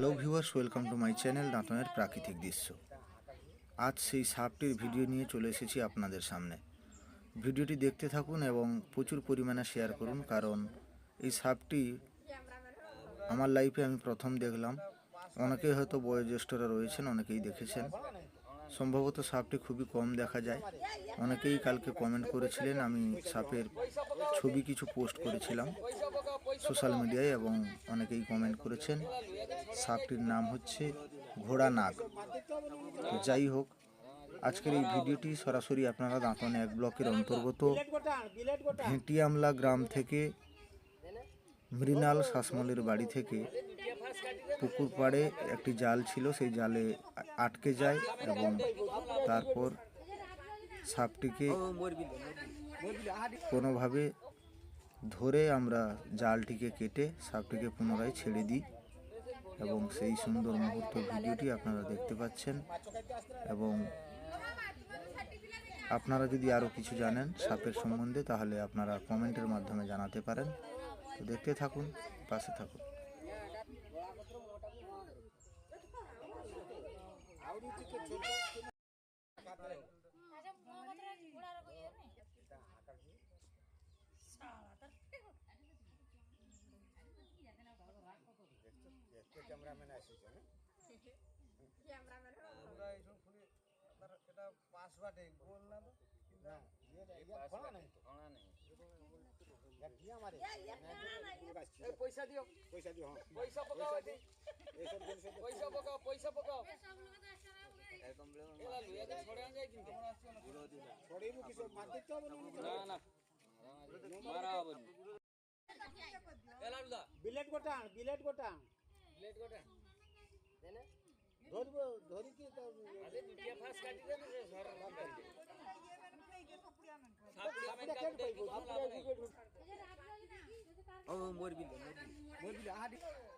Hello viewers welcome to my channel দাঁতনের প্রাকৃতিক দৃশ্য আজ সেই সাপটির ভিডিও নিয়ে চলে এসেছি আপনাদের সামনে। ভিডিওটি দেখতে থাকুন এবং প্রচুর পরিমাণে শেয়ার করুন, কারণ এই সাপটি আমার লাইফে আমি প্রথম দেখলাম। অনেকেই হয়তো বয়োজ্যেষ্ঠরা রয়েছেন, অনেকেই দেখেছেন। সম্ভবত সাপটি খুবই কম দেখা যায়। অনেকেই কালকে কমেন্ট করেছিলেন, আমি সাপের ছবি কিছু পোস্ট করেছিলাম সোশ্যাল মিডিয়ায় এবং অনেকেই কমেন্ট করেছেন, সাপটির নাম হচ্ছে ঘোড়া নাগ যাই হোক, আজকের এই ভিডিওটি সরাসরি আপনারা দাঁতনে এক ব্লকের অন্তর্গত ভেটিয়ামলা গ্রাম থেকে মৃণাল শাসমলের বাড়ি থেকে পুকুর পাড়ে একটি জাল ছিল, সেই জালে আটকে যায় এবং তারপর সাপটিকে কোনোভাবে ধরে আমরা জালটিকে কেটে সাপটিকে পুনরায় ছেড়ে দিই এবং সেই সুন্দর মুহূর্ত ভিডিওটি আপনারা দেখতে পাচ্ছেন এবং আপনারা যদি আরও কিছু জানেন সাপের সম্বন্ধে, তাহলে আপনারা কমেন্টের মাধ্যমে জানাতে পারেন। তো দেখতে থাকুন, পাশে থাকুন। সালা তার আমরা এইসব শুনি এটা পাস বাটে গোল না তো পয়সা দিও পয়সা দিও পয়সা পকাও এটি। এইসব জিনিসের পয়সা পকাও পয়সা পকাও সব লোক তো একসাথে বলে এলা লুয়া তো ছড়ে আন যায় কিন্তু ছড়াইবো কিছু মার দিতে হবে না না না মারা হবে না। এলা লুদা বিলেট গোটা বিলেট গোটা লেট গোটা ধরবো, ধরি কি তো? আরে দুটিয়া ফাস কাটি দে না সর ও মোর বিল মোর বিল মোরে জলটা মারা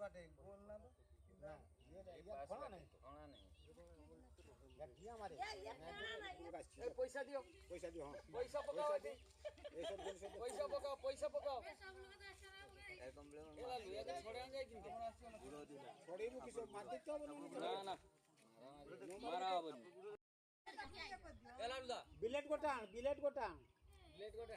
বাটে গোল না তো? না ইয়ে ইয়ে ফলা নাই তো। অনা নেই। ইয়া কি আমারে এ? পয়সা দিও। পয়সা দিও হ্যাঁ। পয়সা পকাও এটি। এইসব জিনিসের পয়সা পকাও পয়সা পকাও। মার মারা বিলেট গোটা বিলেট গোটা লেট গোটা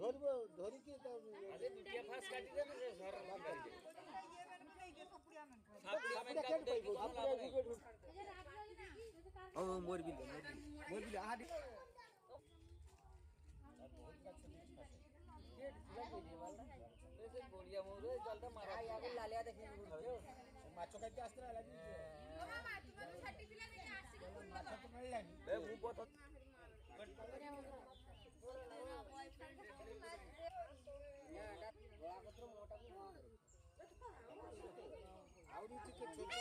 ধরবো ধরি কি তো আরে দুটিয়া ফাস কাটি দে না সর কাটি দে সাপড়ি আমি কেটে কাটি দে পাইবো আপনারা গুগল ও মোর বিল মোর বিল আহাদি গড়িয়া মোরে জলটা মারা আগে লালিয়া দেখে মাছ খাইতে আসতে না লাগি মাছ তো মেল আউরি থেকে ছোট